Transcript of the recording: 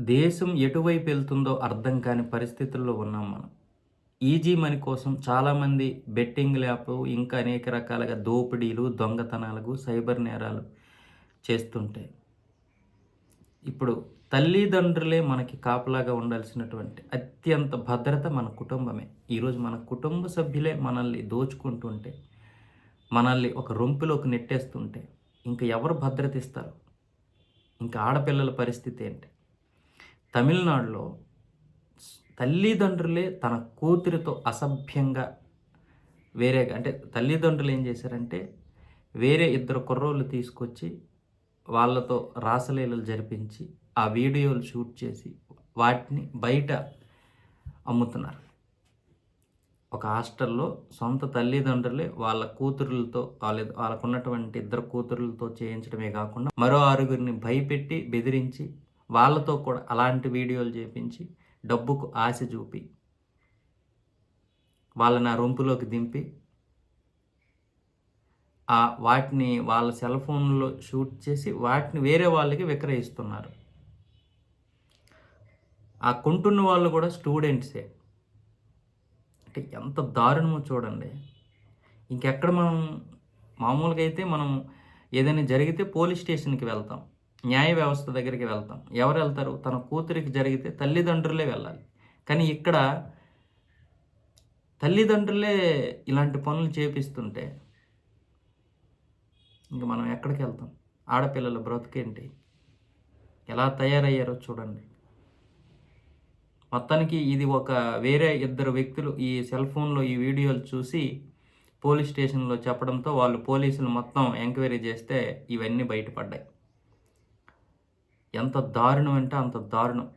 దేశం ఎటువైపు వెళ్తుందో అర్థం కాని పరిస్థితుల్లో ఉన్నాం మనం. ఈజీ మనీ కోసం చాలామంది బెట్టింగ్ యాప్ ఇంకా అనేక రకాలుగా దోపిడీలు దొంగతనాలకు సైబర్ నేరాలు చేస్తుంటాయి. ఇప్పుడు తల్లిదండ్రులే మనకి కాపలాగా ఉండాల్సినటువంటి అత్యంత భద్రత మన కుటుంబమే. ఈరోజు మన కుటుంబ సభ్యులే మనల్ని దోచుకుంటుంటే మనల్ని ఒక రొంపులోకి నెట్టేస్తుంటే ఇంకా ఎవరు భద్రత ఇస్తారు? ఇంకా ఆడపిల్లల పరిస్థితి ఏంటి? తమిళనాడులో తల్లిదండ్రులే తన కూతురితో అసభ్యంగా వేరే అంటే తల్లిదండ్రులు ఏం చేశారంటే వేరే ఇద్దరు కుర్రోళ్ళు తీసుకొచ్చి వాళ్ళతో రాసలీలలు జరిపించి ఆ వీడియోలు షూట్ చేసి వాటిని బయట అమ్ముతున్నారు. ఒక హాస్టల్లో సొంత తల్లిదండ్రులే వాళ్ళ కూతురులతో వాళ్ళ వాళ్ళకున్నటువంటి ఇద్దరు కూతురులతో చేయించడమే కాకుండా మరో ఆరుగురిని భయపెట్టి బెదిరించి వాళ్ళతో కూడా అలాంటి వీడియోలు చేపించి డబ్బుకు ఆశ చూపి వాళ్ళని ఆ రొంపులోకి దింపి ఆ వాటిని వాళ్ళ సెల్ ఫోన్లో షూట్ చేసి వాటిని వేరే వాళ్ళకి విక్రయిస్తున్నారు. ఆ కొంటున్న వాళ్ళు కూడా స్టూడెంట్సే. అంటే ఎంత దారుణమో చూడండి. ఇంకెక్కడ మనం మామూలుగా అయితే మనం ఏదైనా జరిగితే పోలీస్ స్టేషన్కి వెళ్తాం. న్యాయ వ్యవస్థ దగ్గరికి వెళ్తాం. ఎవరు వెళ్తారు? తన కూతురికి జరిగితే తల్లిదండ్రులే వెళ్ళాలి. కానీ ఇక్కడ తల్లిదండ్రులే ఇలాంటి పనులు చేపిస్తుంటే ఇంక మనం ఎక్కడికి వెళ్తాం? ఆడపిల్లల బ్రతుకేంటి? ఎలా తయారయ్యారో చూడండి. మొత్తానికి ఇది ఒక వేరే ఇద్దరు వ్యక్తులు ఈ సెల్ ఫోన్లో ఈ వీడియోలు చూసి పోలీస్ స్టేషన్లో చెప్పడంతో వాళ్ళు పోలీసులు మొత్తం ఎంక్వైరీ చేస్తే ఇవన్నీ బయటపడ్డాయి. ఎంత దారుణం అంటే అంత దారుణం.